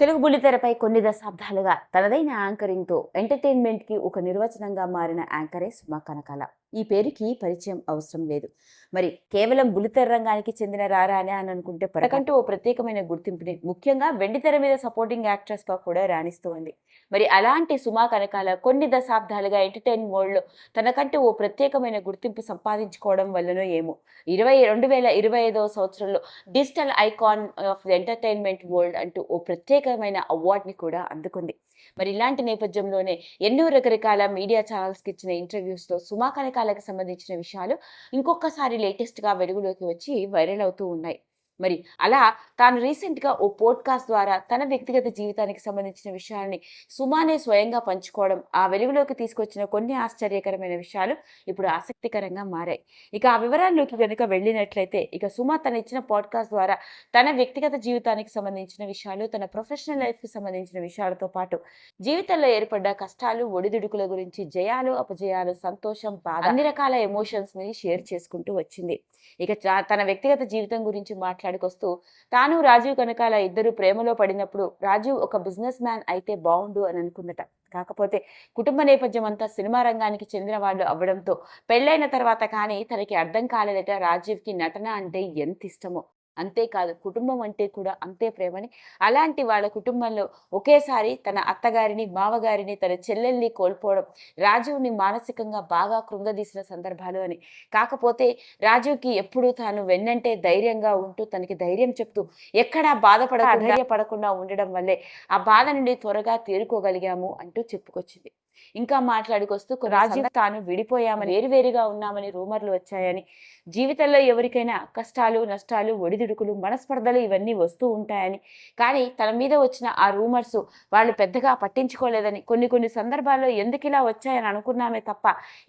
తెలుగు బుల్లితెరపై కొన్ని దశాబ్దాలుగా తనదైన యాంకరింగ్తో ఎంటర్టైన్మెంట్కి ఒక నిర్వచనంగా మారిన యాంకరే సుమా కనకాల. ఈ పేరుకి పరిచయం అవసరం లేదు. మరి కేవలం బుల్లితెర రంగానికి చెందిన రారా అని అని అనుకుంటే పడకంటూ ఓ ప్రత్యేకమైన గుర్తింపుని ముఖ్యంగా వెండితెర మీద సపోర్టింగ్ యాక్ట్రెస్గా కూడా రాణిస్తోంది. మరి అలాంటి సుమా కనకాల కొన్ని దశాబ్దాలుగా ఎంటర్టైన్ వరల్డ్లో తనకంటూ ఓ ప్రత్యేకమైన గుర్తింపు సంపాదించుకోవడం వల్లనో ఏమో. ఇరవై రెండు వేల ఇరవై ఐదవ సంవత్సరంలో digital icon of entertainment world అంటూ ఓ ప్రత్యేక ప్రత్యేకమైన అవార్డుని కూడా అందుకుంది. మరి ఇలాంటి నేపథ్యంలోనే ఎన్నో రకరకాల మీడియా ఛానల్స్కి ఇచ్చిన ఇంటర్వ్యూస్లో సుమా కనకాలకు సంబంధించిన విషయాలు ఇంకొకసారి లేటెస్ట్గా వెలుగులోకి వచ్చి వైరల్ అవుతూ ఉన్నాయి. మరి అలా తాను రీసెంట్గా ఓ పోడ్కాస్ట్ ద్వారా తన వ్యక్తిగత జీవితానికి సంబంధించిన విషయాల్ని సుమానే స్వయంగా పంచుకోవడం ఆ వెలుగులోకి తీసుకొచ్చిన కొన్ని ఆశ్చర్యకరమైన విషయాలు ఇప్పుడు ఆసక్తికరంగా మారాయి. ఇక ఆ వివరాల్లోకి కనుక వెళ్ళినట్లయితే ఇక సుమా తన ఇచ్చిన పాడ్కాస్ట్ ద్వారా తన వ్యక్తిగత జీవితానికి సంబంధించిన విషయాలు తన ప్రొఫెషనల్ లైఫ్కి సంబంధించిన విషయాలతో పాటు జీవితంలో ఏర్పడ్డ కష్టాలు ఒడిదుడుకుల గురించి జయాలు అపజయాలు సంతోషం బాధ అన్ని రకాల ఎమోషన్స్ని షేర్ చేసుకుంటూ వచ్చింది. ఇక తన వ్యక్తిగత జీవితం గురించి మాట్లాడుకొస్తూ తాను రాజీవ్ కనకాల ఇద్దరు ప్రేమలో పడినప్పుడు రాజీవ్ ఒక బిజినెస్ మ్యాన్ అయితే బాగుండు అని అనుకుందట. కాకపోతే కుటుంబ నేపథ్యం అంతా సినిమా రంగానికి చెందిన వాళ్ళు అవ్వడంతో పెళ్ళైన తర్వాత కానీ తనకి అర్థం కాలేదట రాజీవ్కి నటన అంటే ఎంత ఇష్టమో అంతేకాదు కుటుంబం అంటే కూడా అంతే ప్రేమని. అలాంటి వాళ్ళ కుటుంబంలో ఒకేసారి తన అత్తగారిని మామగారిని తన చెల్లెల్ని కోల్పోవడం రాజీవ్ని మానసికంగా బాగా కృంగదీసిన సందర్భాలు అని. కాకపోతే రాజీవ్కి ఎప్పుడూ తాను వెన్నంటే ధైర్యంగా ఉంటూ తనకి ధైర్యం చెప్తూ ఎక్కడా బాధపడకుండా ధైర్యపడకుండా ఉండడం వల్లే ఆ బాధ నుండి త్వరగా తేరుకోగలిగాము అంటూ చెప్పుకొచ్చింది. ఇంకా మాట్లాడుకొస్తూ రాజీవ్ తాను విడిపోయామని వేరువేరుగా ఉన్నామని రూమర్లు వచ్చాయని. జీవితంలో ఎవరికైనా కష్టాలు నష్టాలు ఒడిదుడుకులు మనస్పర్ధలు ఇవన్నీ వస్తూ ఉంటాయని. కానీ తన మీద వచ్చిన ఆ రూమర్స్ వాళ్ళు పెద్దగా పట్టించుకోలేదని. కొన్ని కొన్ని సందర్భాల్లో ఎందుకు ఇలా వచ్చాయని అనుకున్నామే తప్ప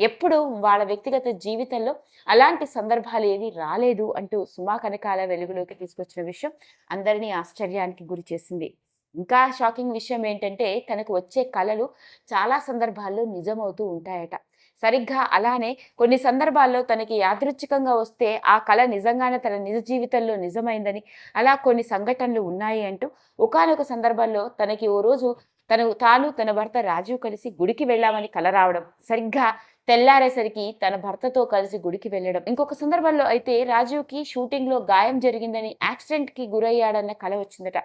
ఎప్పుడు వాళ్ళ వ్యక్తిగత జీవితంలో అలాంటి సందర్భాలు ఏవి రాలేదు అంటూ సుమా కనకాల వెలుగులోకి తీసుకొచ్చిన విషయం అందరినీ ఆశ్చర్యానికి గురి చేసింది. ఇంకా షాకింగ్ విషయం ఏంటంటే తనకు వచ్చే కళలు చాలా సందర్భాల్లో నిజమవుతూ ఉంటాయట. సరిగ్గా అలానే కొన్ని సందర్భాల్లో తనకి యాదృచ్ఛికంగా వస్తే ఆ కళ నిజంగానే తన నిజ జీవితంలో నిజమైందని అలా కొన్ని సంఘటనలు ఉన్నాయి అంటూ ఒకానొక సందర్భంలో తనకి ఓ రోజు తను తాను తన భర్త రాజీవ్ కలిసి గుడికి వెళ్ళామని కల రావడం సరిగ్గా తెల్లారేసరికి తన భర్తతో కలిసి గుడికి వెళ్ళడం. ఇంకొక సందర్భంలో అయితే రాజీవ్కి షూటింగ్లో గాయం జరిగిందని యాక్సిడెంట్కి గురయ్యాడన్న కల వచ్చిందట.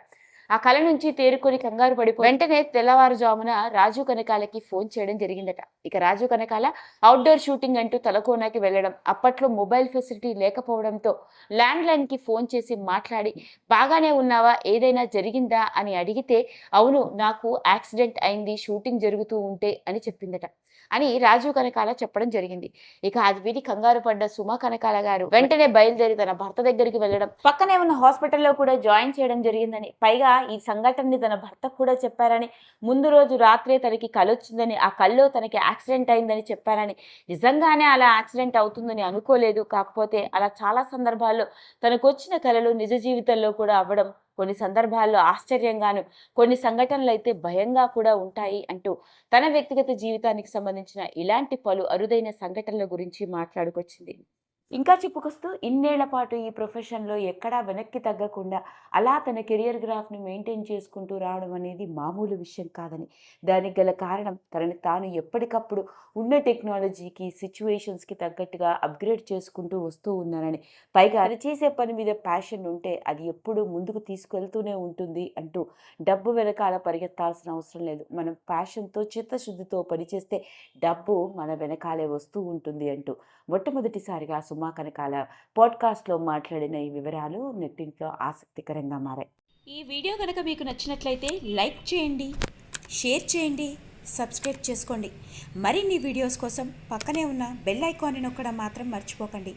ఆ కళ నుంచి తేరుకొని కంగారు పడిపో వెంటనే తెల్లవారుజామున రాజు కనకాలకి ఫోన్ చేయడం జరిగిందట. ఇక రాజు కనకాల అవుట్డోర్ షూటింగ్ అంటూ తలకోనాకి వెళ్ళడం అప్పట్లో మొబైల్ ఫెసిలిటీ లేకపోవడంతో ల్యాండ్ లైన్కి ఫోన్ చేసి మాట్లాడి బాగానే ఉన్నావా? ఏదైనా జరిగిందా? అని అడిగితే అవును నాకు యాక్సిడెంట్ అయింది షూటింగ్ జరుగుతూ ఉంటే అని చెప్పిందట. అని రాజు కనకాల చెప్పడం జరిగింది. ఇక అది విని కంగారు పడ్డ సుమా కనకాల గారు వెంటనే బయలుదేరి తన భర్త దగ్గరికి వెళ్ళడం పక్కనే ఉన్న హాస్పిటల్లో కూడా జాయిన్ చేయడం జరిగిందని పైగా ఈ సంఘటనని తన భర్తకు కూడా చెప్పారని ముందు రోజు రాత్రే తనకి కలొచ్చిందని ఆ కల్లో తనకి యాక్సిడెంట్ అయిందని చెప్పారని నిజంగానే అలా యాక్సిడెంట్ అవుతుందని అనుకోలేదు. కాకపోతే అలా చాలా సందర్భాల్లో తనకు వచ్చిన కలలు నిజ జీవితంలో కూడా అవ్వడం కొన్ని సందర్భాల్లో ఆశ్చర్యంగాను కొన్ని సంఘటనలు అయితే భయంగా కూడా ఉంటాయి అంటూ తన వ్యక్తిగత జీవితానికి సంబంధించిన ఇలాంటి పలు అరుదైన సంఘటనల గురించి మాట్లాడుకొచ్చింది. ఇంకా చెప్పుకొస్తూ ఇన్నేళ్ళ పాటు ఈ ప్రొఫెషన్లో ఎక్కడా వెనక్కి తగ్గకుండా అలా తన కెరియర్ గ్రాఫ్ని మెయింటైన్ చేసుకుంటూ రావడం అనేది మామూలు విషయం కాదని. దానికి గల కారణం తనని తాను ఎప్పటికప్పుడు ఉన్న టెక్నాలజీకి సిచ్యువేషన్స్కి తగ్గట్టుగా అప్గ్రేడ్ చేసుకుంటూ వస్తూ ఉన్నానని. పైగా అది చేసే పని మీద ప్యాషన్ ఉంటే అది ఎప్పుడూ ముందుకు తీసుకెళ్తూనే ఉంటుంది అంటూ డబ్బు వెనకాల పరిగెత్తాల్సిన అవసరం లేదు. మనం ప్యాషన్తో చిత్తశుద్ధితో పనిచేస్తే డబ్బు మన వెనకాలే వస్తూ ఉంటుంది అంటూ మొట్టమొదటిసారిగా సుమా కనకాల పాడ్కాస్ట్లో మాట్లాడిన ఈ వివరాలు నెట్టింట్లో ఆసక్తికరంగా మారాయి. ఈ వీడియో కనుక మీకు నచ్చినట్లయితే లైక్ చేయండి షేర్ చేయండి సబ్స్క్రైబ్ చేసుకోండి. మరిన్ని వీడియోస్ కోసం పక్కనే ఉన్న బెల్ ఐకాన్ని నొక్కడం మాత్రం మర్చిపోకండి.